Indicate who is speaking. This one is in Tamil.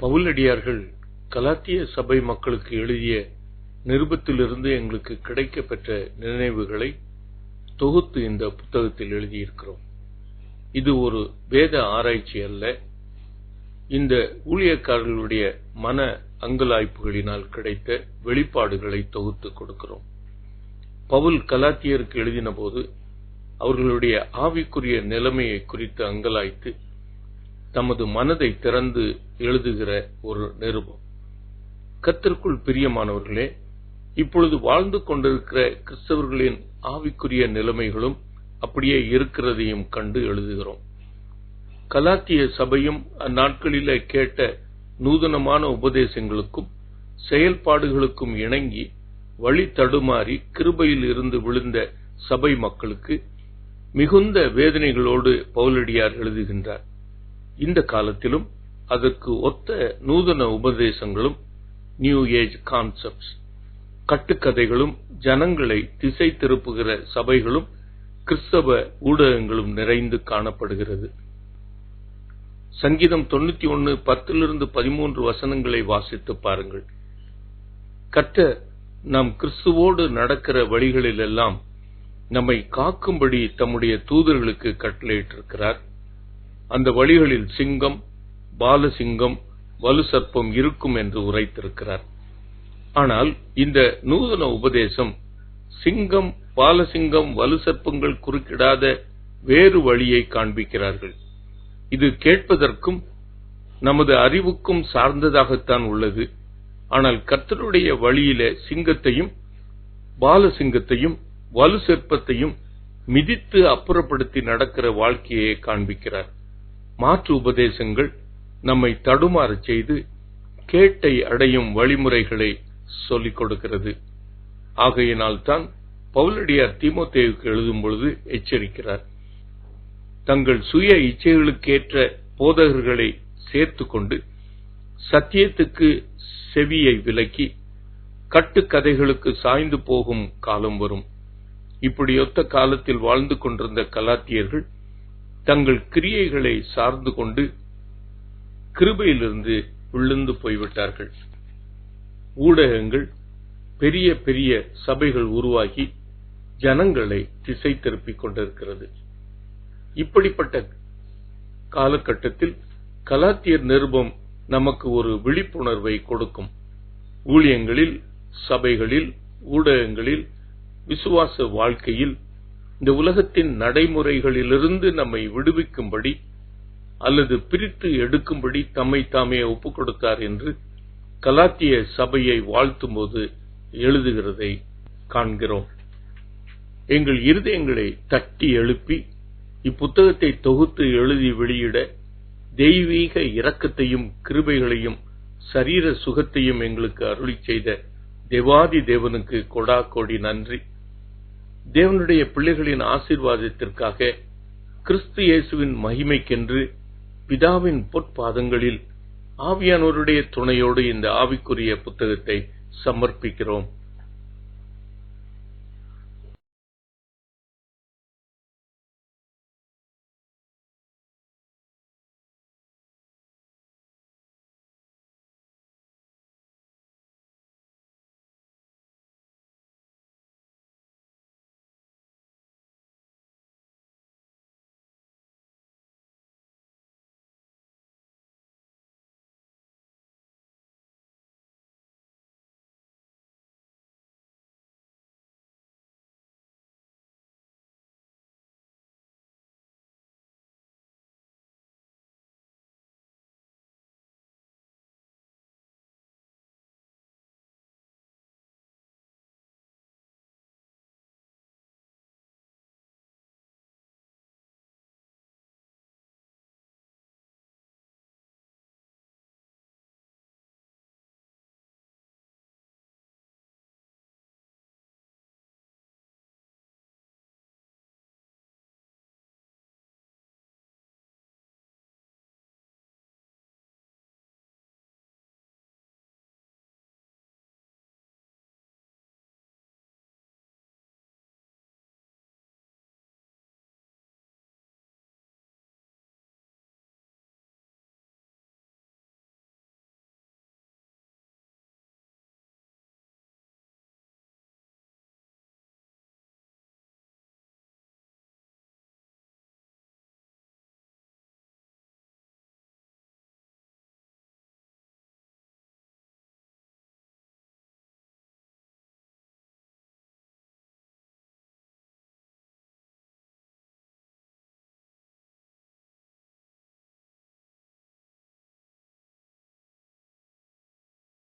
Speaker 1: பவுலடியார்கள் கலாத்திய சபை மக்களுக்கு எழுதிய நிருபத்திலிருந்து எங்களுக்கு கிடைக்கப்பெற்ற நினைவுகளை தொகுத்து இந்த புத்தகத்தில் எழுதியிருக்கிறோம். இது ஒரு வேத ஆராய்ச்சி அல்ல. இந்த ஊழியக்காரர்களுடைய மன அங்கலாய்ப்புகளினால் கிடைத்த வெளிப்பாடுகளை தொகுத்து கொடுக்கிறோம். பவுல் கலாத்தியருக்கு எழுதின போது அவர்களுடைய ஆவிக்குரிய நிலைமையை குறித்து அங்கலாய்த்து தமது மனதை திறந்து எழுதுகிற ஒரு நிருபம். கத்திற்குள் பிரியமானவர்களே இப்பொழுது வாழ்ந்து கொண்டிருக்கிற கிறிஸ்தவர்களின் ஆவிக்குரிய நிலைமைகளும் அப்படியே இருக்கிறதையும் கண்டு எழுதுகிறோம். கலாத்திய சபையும் அந்நாட்களில கேட்ட நூதனமான உபதேசங்களுக்கும் செயல்பாடுகளுக்கும் இணங்கி வழி தடுமாறி கிருபையில் இருந்து விழுந்த சபை மக்களுக்கு மிகுந்த வேதனைகளோடு பவுலடியார் எழுதுகின்றார். இந்த காலத்திலும் அதற்கு ஒத்த நூதன உபதேசங்களும் நியூ ஏஜ் கான்செப்ட்ஸ் கட்டுக்கதைகளும் ஜனங்களை திசை திருப்புகிற சபைகளும் கிறிஸ்தவ ஊடகங்களும் நிறைந்து காணப்படுகிறது. சங்கீதம் தொண்ணூத்தி ஒன்னு பத்திலிருந்து பதிமூன்று வசனங்களை வாசித்து பாருங்கள். கற்ற நாம் கிறிஸ்துவோடு நடக்கிற வழிகளிலெல்லாம் நம்மை காக்கும்படி தம்முடைய தூதர்களுக்கு கட்டளையிட்டிருக்கிறார். அந்த வழிகளில் சிங்கம் பாலசிங்கம் வலு சர்ப்பம் இருக்கும் என்று உரைத்திருக்கிறார். ஆனால் இந்த நூதன உபதேசம் சிங்கம் பாலசிங்கம் வலு சர்ப்பங்கள் குறுக்கிடாத வேறு வழியை காண்பிக்கிறார்கள். இது கேட்பதற்கும் நமது அறிவுக்கும் சார்ந்ததாகத்தான் உள்ளது. ஆனால் கர்த்தருடைய வழியில சிங்கத்தையும் பாலசிங்கத்தையும் வலு சிற்பத்தையும் மிதித்து அப்புறப்படுத்தி நடக்கிற வாழ்க்கையை காண்பிக்கிறார். மாற்று உபதேசங்கள் நம்மை தடுமாற செய்து கேட்டை அடையும் வழிமுறைகளை சொல்லிக் கொடுக்கிறது. ஆகையினால் தான் பவுலடியார் தீமோத்தேவுக்கு எழுதும் பொழுது எச்சரிக்கிறார். தங்கள் சுய இச்சைகளுக்கேற்ற போதகர்களை சேர்த்து கொண்டு சத்தியத்துக்கு செவியை விலக்கி கட்டுக்கதைகளுக்கு சாய்ந்து போகும் காலம் வரும். இப்படியொத்த காலத்தில் வாழ்ந்து கொண்டிருந்த கலாத்தியர்கள் தங்கள் கிரியைகளை சார்ந்து கொண்டு கிருபையிலிருந்து விழுந்து போய்விட்டார்கள். ஊடகங்கள் பெரிய பெரிய சபைகள் உருவாகி ஜனங்களை திசை திருப்பிக் கொண்டிருக்கிறது. இப்படிப்பட்ட காலகட்டத்தில் கலாத்தியர் நிருபம் நமக்கு ஒரு விழிப்புணர்வை கொடுக்கும். ஊழியங்களில் சபைகளில் ஊடகங்களில் விசுவாச வாழ்க்கையில் இந்த உலகத்தின் நடைமுறைகளிலிருந்து நம்மை விடுவிக்கும்படி அல்லது பிரித்து எடுக்கும்படி தம்மை தாமே ஒப்புக் கொடுத்தார் என்று கலாத்திய சபையை வாழ்த்தும் போது எழுதுகிறதை காண்கிறோம். எங்கள் இருதயங்களை தட்டி எழுப்பி இப்புத்தகத்தை தொகுத்து எழுதி வெளியிட தெய்வீக இரக்கத்தையும் கிருபைகளையும் சரீர சுகத்தையும் எங்களுக்கு அருளி செய்த தேவாதி தேவனுக்கு கொடா கோடி நன்றி. தேவனுடைய பிள்ளைகளின் ஆசீர்வாதத்திற்காக கிறிஸ்து இயேசுவின் மகிமைக்கென்று பிதாவின் பொற்பாதங்களில் ஆவியானோருடைய துணையோடு இந்த ஆவிக்குரிய புத்தகத்தை சமர்ப்பிக்கிறோம்.